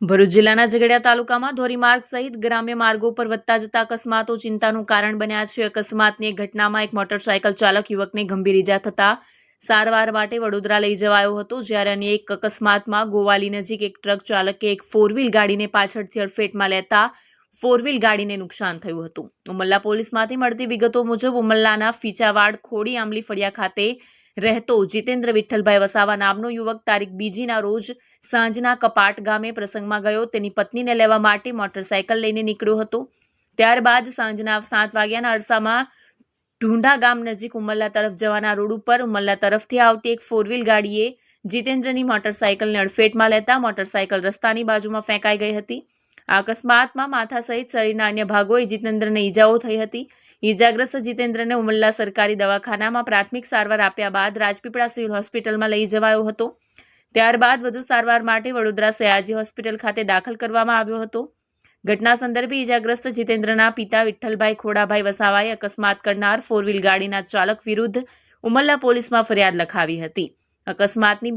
ભરૂચ જિલ્લાના ઝઘડિયા તાલુકામાં ધોરીમાર્ગ સહિત ગ્રામ્ય માર્ગો પર વધતા જતા અકસ્માતો ચિંતાનું કારણ બન્યા છે. અકસ્માતની ઘટનામાં એક મોટરસાયકલ ચાલક યુવકને ગંભીર ઇજા થતા સારવાર માટે વડોદરા લઈ જવાયો હતો, જ્યારે અન્ય એક અકસ્માતમાં ગોવાલી નજીક એક ટ્રક ચાલકે એક ફોર વ્હીલ ગાડીને પાછળથી અડફેટમાં લેતા ફોર વ્હીલ ગાડીને નુકસાન થયું હતું. ઉમલ્લા પોલીસમાંથી મળતી વિગતો મુજબ ઉમલ્લાના ફીચાવાડ ખોડી આંબલી ફળિયા ખાતે રહેતો જીતેન્દ્ર વિઠ્ઠલભાઈ વસાવા નામનો યુવક તારીખ બીજીના રોજ સાંજના કપાટ ગામે પ્રસંગમાં ગયો. તેની પત્નીને લેવા માટે મોટરસાયકલ લઈને નીકળ્યો હતો. ત્યારબાદ સાંજના સાત વાગ્યાના અરસામાં ઢુંઢા ગામ નજીક ઉમલ્લા તરફ જવાના રોડ ઉપર ઉમલ્લા તરફથી આવતી એક ફોર વ્હીલ ગાડીએ જીતેન્દ્રની મોટરસાયકલને અડફેટમાં લેતા મોટરસાયકલ રસ્તાની બાજુમાં ફેંકાઈ ગઈ હતી. આ અકસ્માતમાં માથા સહિત શરીરના અન્ય ભાગોએ જીતેન્દ્રને ઈજાઓ થઈ હતી. ઈજાગ્રસ્ત જીતેન્દ્રને ઉમલ્લા સરકારી દવાખાનામાં પ્રાથમિક સારવાર આપ્યા બાદ રાજપીપળા સિવિલ હોસ્પિટલમાં લઈ જવાયો હતો. ત્યારબાદ વધુ સારવાર માટે વડોદરા સયાજી હોસ્પિટલ ખાતે દાખલ કરવામાં આવ્યો હતો. ઘટના સંદર્ભે ઈજાગ્રસ્ત જીતેન્દ્રના પિતા વિઠ્ઠલભાઈ ખોડાભાઈ વસાવાએ અકસ્માત કરનાર ફોર વ્હીલ ગાડીના ચાલક વિરુદ્ધ ઉમલ્લા પોલીસમાં ફરિયાદ લખાવી હતી. અકસ્માતની